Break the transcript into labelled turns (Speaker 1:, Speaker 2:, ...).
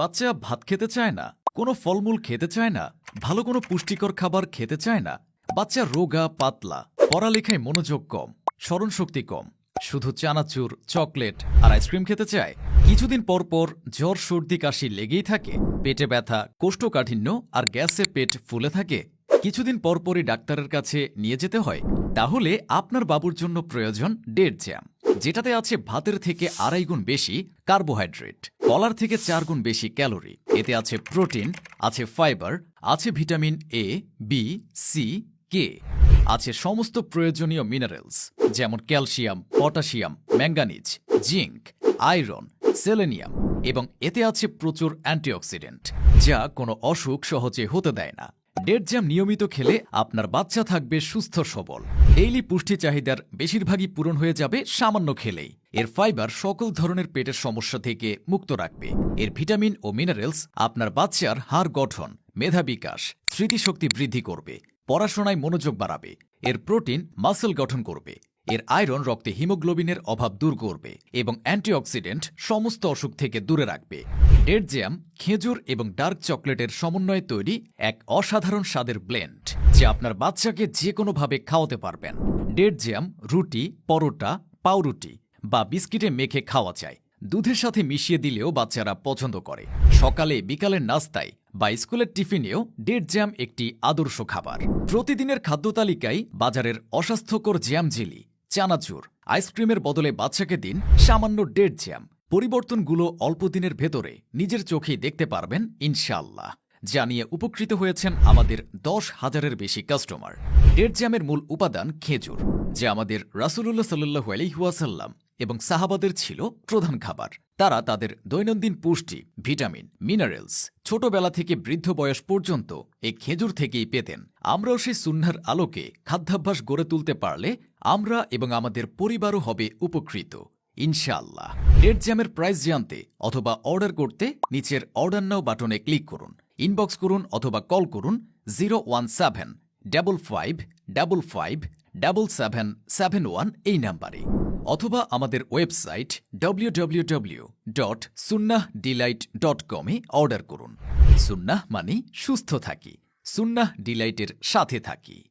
Speaker 1: বাচ্চা ভাত খেতে চায় না, কোনো ফলমূল খেতে চায় না, ভালো কোনো পুষ্টিকর খাবার খেতে চায় না। বাচ্চা রোগা, পাতলা, পড়ালেখায় মনোযোগ কম, স্মরণশক্তি কম, শুধু চানাচুর, চকলেট আর আইসক্রিম খেতে চায়। কিছুদিন পর পর জ্বর, সর্দি, কাশি লেগেই থাকে, পেটে ব্যথা, কোষ্ঠকাঠিন্য আর গ্যাসে পেট ফুলে থাকে। কিছুদিন পরপরই ডাক্তারের কাছে নিয়ে যেতে হয়, তাহলে আপনার বাবুর জন্য প্রয়োজন ডেট জ্যাম। যেটাতে আছে ভাতের থেকে আড়াই গুণ বেশি কার্বোহাইড্রেট, কলার থেকে চার গুণ বেশি ক্যালোরি। এতে আছে প্রোটিন, আছে ফাইবার, আছে vitamin A B C K আছে সমস্ত প্রয়োজনীয় মিনারেলস, যেমন calcium, potassium, manganese, zinc, iron, selenium এবং এতে আছে প্রচুর অ্যান্টিঅক্সিডেন্ট, যা কোনো অসুখ সহজে হতে দেয় না। ডেট জ্যাম নিয়মিত খেলে আপনার বাচ্চা থাকবে সুস্থ সবল। ডেইলি পুষ্টি চাহিদার বেশিরভাগই পূরণ হয়ে যাবে সামান্য খেলেই। এর ফাইবার সকল ধরনের পেটের সমস্যা থেকে মুক্ত রাখবে। এর ভিটামিন ও মিনারেলস আপনার বাচ্চার হাড় গঠন, মেধা বিকাশ, স্মৃতিশক্তি বৃদ্ধি করবে, পড়াশোনায় মনোযোগ বাড়াবে, এর প্রোটিন, মাসেল গঠন করবে, এর আয়রন রক্তে হিমোগ্লোবিনের অভাব দূর করবে এবং অ্যান্টিঅক্সিডেন্ট সমস্ত অসুখ থেকে দূরে রাখবে। ডেট জ্যাম, খেজুর এবং ডার্ক চকলেটের সমন্বয়ে তৈরি এক অসাধারণ স্বাদের ব্লেন্ড, যা আপনার বাচ্চাকে যে কোনোভাবে খাওয়াতে পারবেন। ডেট জ্যাম, রুটি, পরোটা, পাউরুটি বা বিস্কিটে মেখে খাওয়া যায়। দুধের সাথে মিশিয়ে দিলেও বাচ্চারা পছন্দ করে। সকালে, বিকালের নাস্তায় বা স্কুলের টিফিনেও ডেট জ্যাম একটি আদর্শ খাবার। প্রতিদিনের খাদ্য তালিকায় বাজারের অস্বাস্থ্যকর জ্যাম জেলি, চানাচুর, আইসক্রিমের বদলে বাচ্চাকে দিন সামান্য ডেট জ্যাম। পরিবর্তনগুলো অল্প দিনের ভেতরে নিজের চোখেই দেখতে পারবেন, ইনশাআল্লাহ। যা নিয়ে উপকৃত হয়েছেন আমাদের দশ হাজারের বেশি কাস্টমার। ডেট জ্যামের মূল উপাদান খেজুর, যা আমাদের রাসুলুল্লাহ সাল্লু আলহিহাসাল্লাম এবং সাহাবাদের ছিল প্রধান খাবার। তারা তাদের দৈনন্দিন পুষ্টি, ভিটামিন, মিনারেলস, ছোটবেলা থেকে বৃদ্ধ বয়স পর্যন্ত এই খেজুর থেকেই পেতেন। আমরাও সেই সুন্নার আলোকে খাদ্যাভ্যাস গড়ে তুলতে পারলে আমরা এবং আমাদের পরিবারও হবে উপকৃত। ইনশাআল্লাহ। ডেট জ্যামের প্রাইস জানতে অথবা অর্ডার করতে নিচের অর্ডার নাও বাটনে ক্লিক করুন। ইনবক্স করুন অথবা কল করুন zero one seven double five double five double seven seven one এই নাম্বারে। অথবা আমাদের website www.sunnahDelight.com dot sunnah delight dot কমে অর্ডার করুন। সুন্নাহ মানে সুস্থ থাকি। সুন্নাহ ডিলাইটের সাথে থাকি।